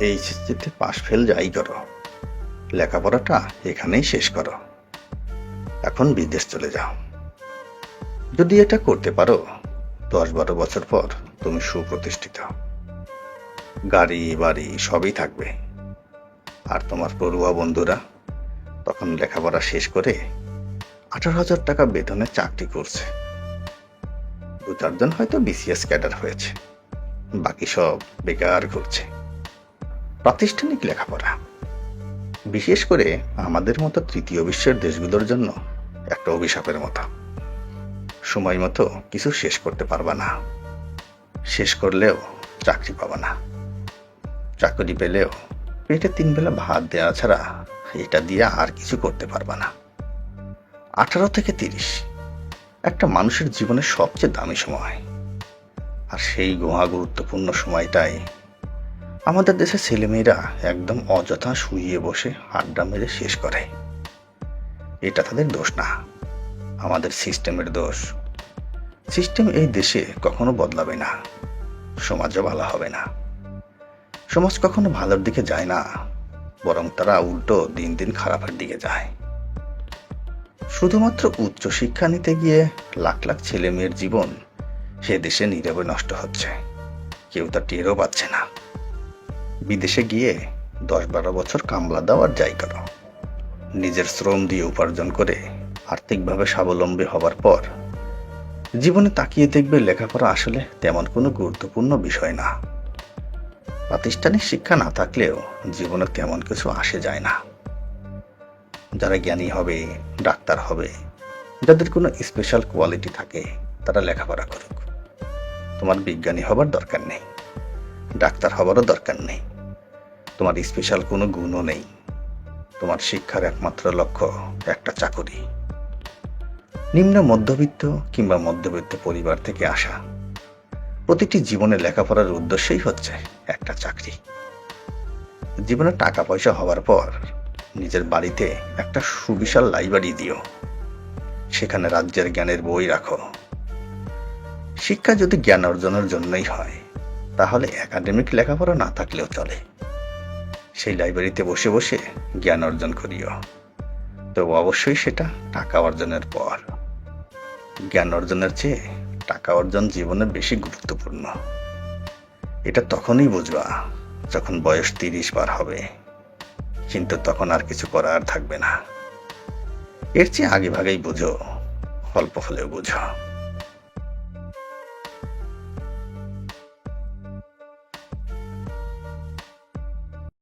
এইচএসসিতে pass fail যাই করো। লেখাপড়াটা এখানেই শেষ করো। এখন বিদেশ চলে যাও। যদি এটা করতে পারো, দশ বারো বছর পর তুমি সুপ্রতিষ্ঠিত। গাড়ি, বাড়ি সবই থাকবে। আর তোমার পড়ুয়া বন্ধুরা তখন লেখাপড়া শেষ করে আঠারো হাজার টাকা বেতনে চাকরি করছে। দু চারজন হয়তো বিসিএস ক্যাডার হয়েছে। বাকি সব বেকার ঘুরছে। প্রাতিষ্ঠানিক লেখাপড়া। বিশেষ করে আমাদের মতো তৃতীয় বিশ্বের দেশগুলোর জন্য একটা অভিশাপের মতো। সময় মতো কিছু শেষ করতে পারবা না। শেষ করলেও চাকরি পাবা না। চাকরি পেলেও পেটে তিন বেলা ভাত দেওয়া ছাড়া এটা দিয়ে আর কিছু করতে পারবা না। আঠারো থেকে তিরিশ একটা মানুষের জীবনের সবচেয়ে দামি সময়। আর সেই গোহা গুরুত্বপূর্ণ সময়টাই আমাদের দেশের ছেলেমেয়েরা একদম অযথা শুইয়ে বসে আড্ডা মেরে শেষ করে। এটা তাদের দোষ না, আমাদের সিস্টেমের দোষ। সিস্টেম এই দেশে কখনো বদলাবে না, সমাজও ভালো হবে না। সমাজ কখনো ভালোর দিকে যায় না, বরং তারা উল্টো দিন দিন খারাপের দিকে যায়। শুধুমাত্র উচ্চ শিক্ষা নিতে গিয়ে লাখ লাখ ছেলে মেয়ের জীবন সে দেশে নীরবে নষ্ট হচ্ছে, কেউ তা টেরও পাচ্ছে না। বিদেশে গিয়ে দশ বারো বছর কামলা দেওয়ার যাই করো নিজের শ্রম দিয়ে উপার্জন করে আর্থিকভাবে স্বাবলম্বী হবার পর জীবনে তাকিয়ে দেখবে লেখাপড়া আসলে তেমন কোনো গুরুত্বপূর্ণ বিষয় না। প্রাতিষ্ঠানিক শিক্ষা না থাকলেও জীবনে তেমন কিছু আসে যায় না। যারা জ্ঞানী হবে, ডাক্তার হবে, যাদের কোনো স্পেশাল কোয়ালিটি থাকে, তারা লেখাপড়া করুক। তোমার বিজ্ঞানী হবার দরকার নেই, ডাক্তার হবারও দরকার নেই। তোমার স্পেশাল কোনো গুণও নেই। তোমার শিক্ষার একমাত্র লক্ষ্য একটা চাকরি। নিম্ন মধ্যবিত্ত কিংবা মধ্যবিত্ত পরিবার থেকে আসা। প্রতিটি জীবনে লেখাপড়ার উদ্দেশ্যই হচ্ছে একটা চাকরি। জীবনে টাকা পয়সা হওয়ার পর নিজের বাড়িতে একটা সুবিশাল লাইব্রেরি দিও। সেখানে রাজ্যের জ্ঞানের বই রাখো। শিক্ষা যদি জ্ঞান অর্জনের জন্যই হয়, তাহলে একাডেমিক লেখাপড়া না থাকলেও চলে। সেই লাইব্রেরিতে বসে বসে জ্ঞান অর্জন করিও। তো অবশ্যই সেটা টাকা অর্জনের পর। জ্ঞান অর্জনের চেয়ে টাকা অর্জন জীবনে বেশি গুরুত্বপূর্ণ। এটা তখনই বুঝবা যখন বয়স তিরিশ বার হবে। কিন্তু তখন আর কিছু করার থাকবে না। এর চেয়ে আগে ভাগেই বুঝো, অল্প হলেও বুঝো।